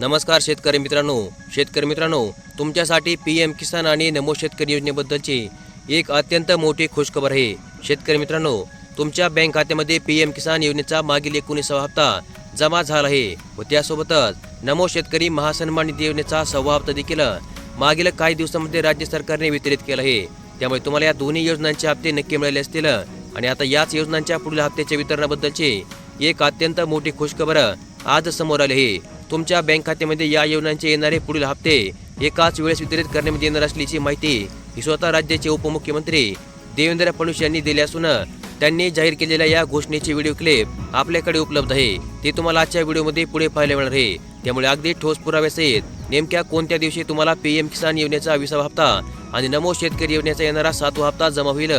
नमस्कार शेतकरी मित्रांनो. शेतकरी मित्रांनो तुमच्यासाठी पी एम किसान आणि नमो शेतकरी योजनेबद्दलची एक अत्यंत मोठी खुशखबर आहे. शेतकरी मित्रांनो तुमच्या बँक खात्यामध्ये पी एम किसान योजनेचा मागील एकोणीसावा हप्ता जमा झाला आहे व त्यासोबतच नमो शेतकरी महासन्मान निधी योजनेचा सव्वा हप्ता देखील मागील काही दिवसांमध्ये राज्य सरकारने वितरित केला आहे. त्यामुळे तुम्हाला या दोन्ही योजनांचे हप्ते नक्की मिळाले असतील आणि आता याच योजनांच्या पुढील हप्त्याच्या वितरणाबद्दलची एक अत्यंत मोठी खुशखबर आज समोर आली आहे. तुमच्या बँक खात्यामध्ये या योजनांचे येणारे पुढील हप्ते एकाच वेळेस वितरित करण्यामध्ये येणार असल्याची माहिती ही स्वतः राज्याचे उपमुख्यमंत्री देवेंद्र फडणवीस यांनी दिली असून त्यांनी जाहीर केलेल्या या घोषणेची व्हिडिओ क्लिप आपल्याकडे उपलब्ध आहे. ते तुम्हाला आजच्या व्हिडिओमध्ये पुढे पाहायला मिळणार आहे. त्यामुळे अगदी ठोस पुराव्यासहित नेमक्या कोणत्या दिवशी तुम्हाला पी एम किसान योजनेचा विसावा हप्ता आणि नमो शेतकरी योजनेचा येणारा सातवा हप्ता जमा होईल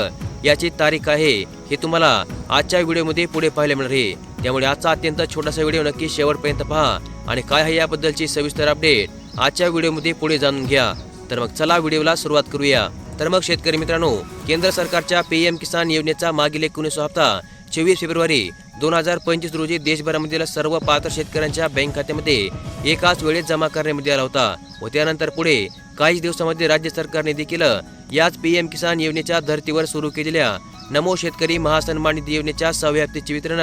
याची तारीख आहे हे तुम्हाला आजच्या व्हिडिओमध्ये पुढे पाहायला मिळणार आहे. त्यामुळे आजचा अत्यंत छोटासा व्हिडिओ नक्की शेवटपर्यंत पहा. आणि काय आहे याबद्दलची सविस्तर अपडेट आजच्या व्हिडिओमध्ये पुढे जाणून घ्या. तर मग चला व्हिडिओला सुरुवात करूया. तर मग शेतकरी मित्रांनो केंद्र सरकारच्या पी एम किसान योजनेचा मागील एकोणीस हप्ता चोवीस फेब्रुवारी दोन हजार पंचवीस रोजी देशभरामधील सर्व पात्र शेतकऱ्यांच्या बँक खात्यामध्ये एकाच वेळेत जमा करण्यामध्ये आला होता. व त्यानंतर पुढे काही दिवसामध्ये राज्य सरकारने देखील याच पी एम किसान योजनेच्या धर्तीवर सुरू केलेल्या नमो शेतकरी महासन्मान निधी योजनेच्या सहाव्या हप्त्याचे वितरण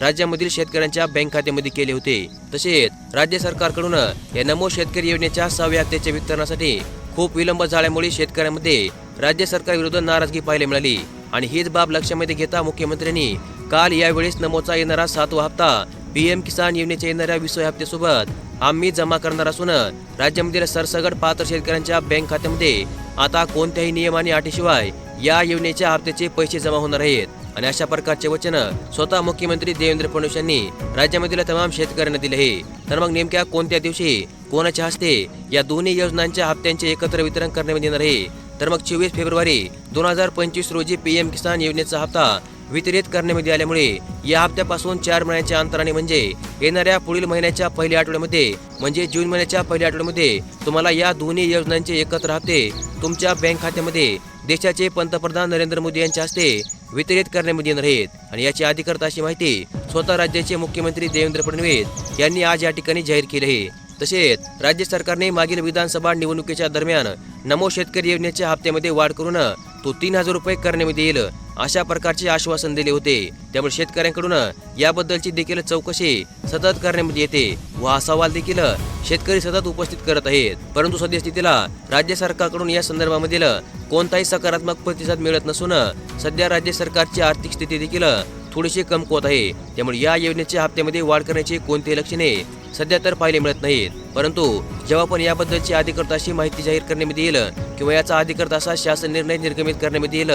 राज्यामधील शेतकऱ्यांच्या बँक खात्यामध्ये केले होते. तसेच राज्य सरकारकडून या नमो शेतकरी योजनेच्या सहाव्या हप्त्याच्या वितरणासाठी खूप विलंब झाल्यामुळे शेतकऱ्यांमध्ये राज्य सरकारविरुद्ध नाराजगी पाहायला मिळाली. आणि हीच बाब लक्षामध्ये घेता मुख्यमंत्र्यांनी काल यावेळेस नमोचा येणारा सातवा हप्ता पीएम किसान योजनेच्या येणाऱ्या विसव्या हप्त्यासोबत आम्ही जमा करणार असून राज्यामधील सरसगट पात्र शेतकऱ्यांच्या बँक खात्यामध्ये आता कोणत्याही नियम आणि अटीशिवाय या योजनेच्या हप्त्याचे पैसे जमा होणार आहेत. आणि अशा प्रकारचे वचन स्वतः मुख्यमंत्री देवेंद्र फडणवीस यांनी राज्यामधील तमाम शेतकऱ्यांना दिले आहे. तर मग नेमक्या कोणत्या दिवशी कोणाच्या हस्ते या दोन्ही योजनांच्या हप्त्यांचे एकत्र वितरण करण्यात येणार आहे? तर मग चोवीस फेब्रुवारी दोन हजार पंचवीस रोजी पीएम किसान योजनेचा हप्ता वितरित करण्यामध्ये आल्यामुळे या हप्त्यापासून चार महिन्याच्या अंतराने म्हणजे येणाऱ्या पुढील महिन्याच्या पहिल्या आठवड्यामध्ये म्हणजे जून महिन्याच्या पहिल्या आठवड्यामध्ये तुम्हाला या दोन्ही योजनांचे एकत्र हप्ते तुमच्या बँक खात्यामध्ये देशाचे पंतप्रधान नरेंद्र मोदी यांच्या हस्ते वितरित करण्यामध्ये येणार आहेत. आणि याची अधिकृत अशी माहिती स्वतः राज्याचे मुख्यमंत्री देवेंद्र फडणवीस यांनी आज या ठिकाणी जाहीर केली आहे. तसेच राज्य सरकारने मागील विधानसभा निवडणुकीच्या दरम्यान नमो शेतकरी योजनेच्या हप्त्यामध्ये वाढ करून तो तीन हजार रुपये करण्यामध्ये येईल. अशा प्रकारचे आश्वासन दिले होते. त्यामुळे शेतकऱ्यांकडून याबद्दलची देखील चौकशी सतत करण्यामध्ये येते व हा सवाल देखील शेतकरी सतत उपस्थित करत आहेत. परंतु सद्यस्थितीला राज्य सरकारकडून या संदर्भामधील कोणताही सकारात्मक प्रतिसाद मिळत नसून सध्या राज्य सरकारची आर्थिक स्थिती देखील थोडीशी कमकुवत आहे. त्यामुळे या योजनेच्या हप्त्यामध्ये वाढ करण्याची कोणतीही लक्षणे सध्या तर पाहिले मिळत नाहीत. परंतु जेव्हा पण याबद्दलची अधिकृत अशी माहिती जाहीर करण्यामध्ये येईल किंवा याचा अधिकृत असा शासन निर्णय निर्गमित करण्यामध्ये येईल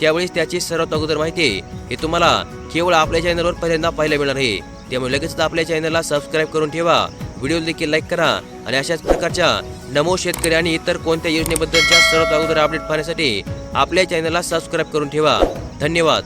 त्यावेळेस त्याची सर्वात अगोदर माहिती हे तुम्हाला केवळ आपल्या चॅनलवर पहिल्यांदा पाहायला मिळणार आहे. त्यामुळे लगेच आपल्या चॅनलला सबस्क्राईब करून ठेवा. व्हिडिओ देखील लाईक करा आणि अशाच प्रकारच्या नमो शेतकरी आणि इतर कोणत्या योजनेबद्दलच्या सर्वात अगोदर अपडेट पाहण्यासाठी आपल्या चॅनलला सबस्क्राईब करून ठेवा. धन्यवाद.